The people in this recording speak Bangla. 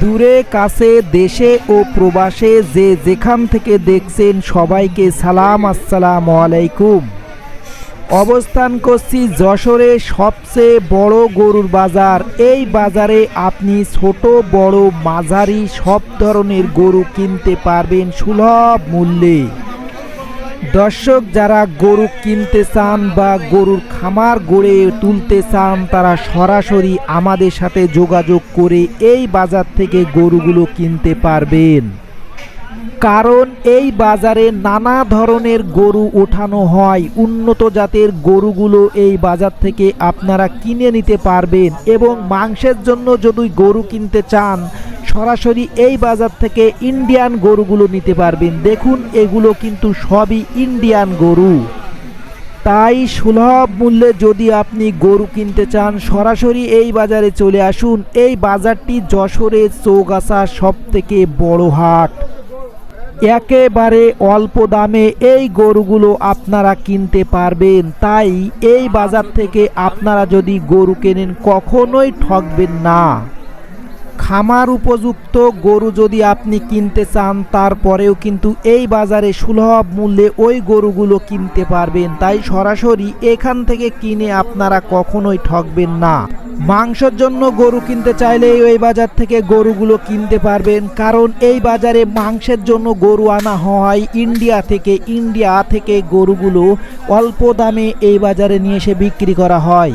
দূরে, কাছে, দেশে ও প্রবাসে যে যেখান থেকে দেখছেন সবাইকে সালাম, আসসালাম আলাইকুম। অবস্থান করছি যশোরে সবচেয়ে বড় গরুর বাজার। এই বাজারে আপনি ছোট, বড়, মাঝারি সব ধরনের গরু কিনতে পারবেন সুলভ মূল্যে। দর্শক যারা গরু কিনতে চান বা গরুর খামার গড়ে তুলতে চান, তারা সরাসরি আমাদের সাথে যোগাযোগ করে এই বাজার থেকে গরুগুলো কিনতে পারবেন। কারণ এই বাজারে নানা ধরনের গরু ওঠানো হয়। উন্নত জাতের গরুগুলো এই বাজার থেকে আপনারা কিনে নিতে পারবেন এবং মাংসের জন্য যদি গরু কিনতে চান সরাসরি এই বাজার থেকে ইন্ডিয়ান গরুগুলো নিতে পারবেন। দেখুন, এগুলো কিন্তু সবই ইন্ডিয়ান গরু। তাই সুলভ মূল্যে যদি আপনি গরু কিনতে চান, সরাসরি এই বাজারে চলে আসুন। এই বাজারটি যশোরের চৌগাছা সব থেকে বড় হাট। একেবারে অল্প দামে এই গরুগুলো আপনারা কিনতে পারবেন। তাই এই বাজার থেকে আপনারা যদি গরু কেনেন, কখনোই ঠকবেন না। খামার উপযুক্ত গরু যদি আপনি কিনতে চান, তারপরেও কিন্তু এই বাজারে সুলভ মূল্যে ওই গরুগুলো কিনতে পারবেন। তাই সরাসরি এখান থেকে কিনে আপনারা কখনোই ঠকবেন না। মাংসের জন্য গরু কিনতে চাইলে ওই বাজার থেকে গরুগুলো কিনতে পারবেন। কারণ এই বাজারে মাংসের জন্য গরু আনা হয়। ইন্ডিয়া থেকে ইন্ডিয়া থেকে গরুগুলো অল্প দামে এই বাজারে নিয়ে এসে বিক্রি করা হয়।